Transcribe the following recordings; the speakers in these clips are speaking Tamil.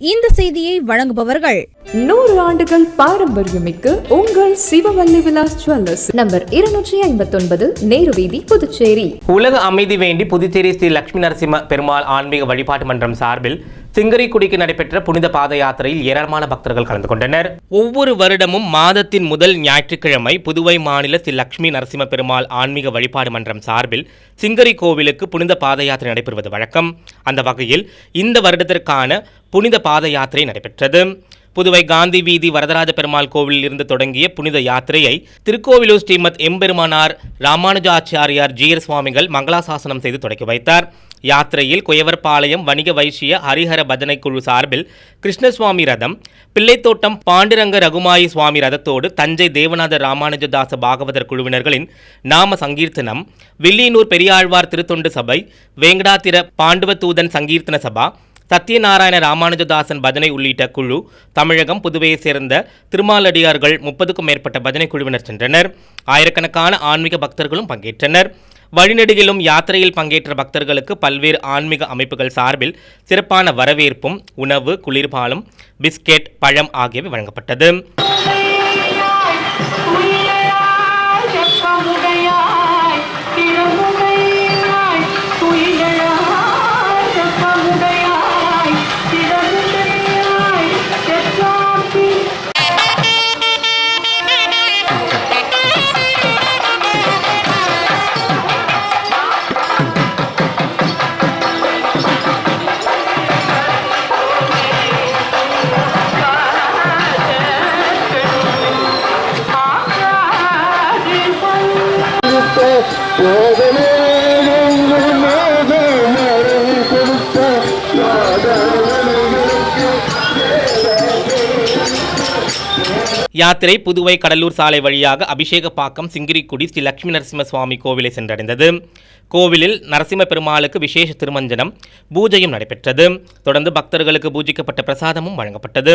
இந்த செய்தியை வழங்குபவர்கள் நூறு ஆண்டுகள் பாரம்பரியமிக்க உங்கள் சிவவல்லி விலாஸ் ஜுவல்லர்ஸ். நம்பர் இருநூற்றி ஐம்பத்தொன்பது நேரு வீதி புதுச்சேரி. உலக அமைதி வேண்டி புதுச்சேரி ஸ்ரீ லட்சுமி நரசிம்ம பெருமாள் ஆன்மீக வழிபாட்டு மன்றம் சார்பில் சிங்கரிக்குடிக்கு நடைபெற்ற புனித பாத யாத்திரையில் ஏராளமான பக்தர்கள் கலந்து கொண்டனர். ஒவ்வொரு வருடமும் மாதத்தின் முதல் ஞாயிற்றுக்கிழமை புதுவை மாநில ஸ்ரீ லட்சுமி நரசிம்ம பெருமாள் ஆன்மீக வழிபாடு மன்றம் சார்பில் சிங்கரி கோவிலுக்கு புனித பாத யாத்திரை நடைபெறுவது வழக்கம். அந்த வகையில் இந்த வருடத்திற்கான புனித பாத யாத்திரை நடைபெற்றது. புதுவை காந்தி வீதி வரதராஜ பெருமாள் கோவிலில் இருந்து தொடங்கிய புனித யாத்திரையை திருக்கோவிலூர் ஸ்ரீமத் எம்பெருமானார் ராமானுஜாச்சாரியார் ஜீயர் சுவாமிகள் மங்களாசாசனம் செய்து தொடக்கி வைத்தார். யாத்திரையில் குயவர்பாளையம் வணிக வைசிய ஹரிஹர பஜனை குழு சார்பில் கிருஷ்ணசுவாமி ரதம் பிள்ளைத்தோட்டம் பாண்டுரங்க ரகுமாயி சுவாமி ரதத்தோடு தஞ்சை தேவநாத ராமானுஜதாச பாகவதர் குழுவினர்களின் நாம சங்கீர்த்தனம் வில்லியனூர் பெரியாழ்வார் திருத்தொண்டு சபை வேங்கடாத்திர பாண்டுவதூதன் சங்கீர்த்தன சபா சத்யநாராயண ராமானுஜதாசன் பஜனை உள்ளிட்ட குழு தமிழகம் புதுவையைச் சேர்ந்த திருமாலடியார்கள் முப்பதுக்கும் மேற்பட்ட பஜனை குழுவினர் சென்றனர். ஆயிரக்கணக்கான ஆன்மீக பக்தர்களும் பங்கேற்றனர். வழிநெடுகிலும் யாத்திரையில் பங்கேற்ற பக்தர்களுக்கு பல்வேறு ஆன்மீக அமைப்புகள் சார்பில் சிறப்பான வரவேற்பும் உணவு குளிர்பாலும் பிஸ்கெட் பழம் ஆகியவை வழங்கப்பட்டது. fuerte, puede. யாத்திரை புதுவை கடலூர் சாலை வழியாக அபிஷேகப்பாக்கம் சிங்கிரிக்குடி ஸ்ரீ லட்சுமி நரசிம்ம சுவாமி கோவிலை சென்றடைந்தது. கோவிலில் நரசிம்ம பெருமாளுக்கு விசேஷ திருமஞ்சனம் பூஜையும் நடைபெற்றது. தொடர்ந்து பக்தர்களுக்கு பூஜிக்கப்பட்ட பிரசாதமும் வழங்கப்பட்டது.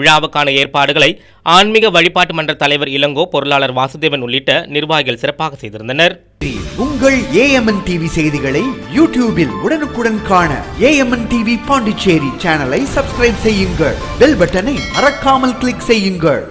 விழாவுக்கான ஏற்பாடுகளை ஆன்மீக வழிபாட்டு மன்ற தலைவர் இளங்கோ பொருளாளர் வாசுதேவன் உள்ளிட்ட நிர்வாகிகள் சிறப்பாக செய்திருந்தனர். உங்கள் ஏஎம்என் டிவி செய்திகளை யூடியூபில் உடனுக்குடன் காண ஏஎம்என் டிவி பாண்டிச்சேரி சேனலை சப்ஸ்கிரைப் செய்யுங்கள். பெல் பட்டனை மறக்காமல் கிளிக் செய்யுங்கள்.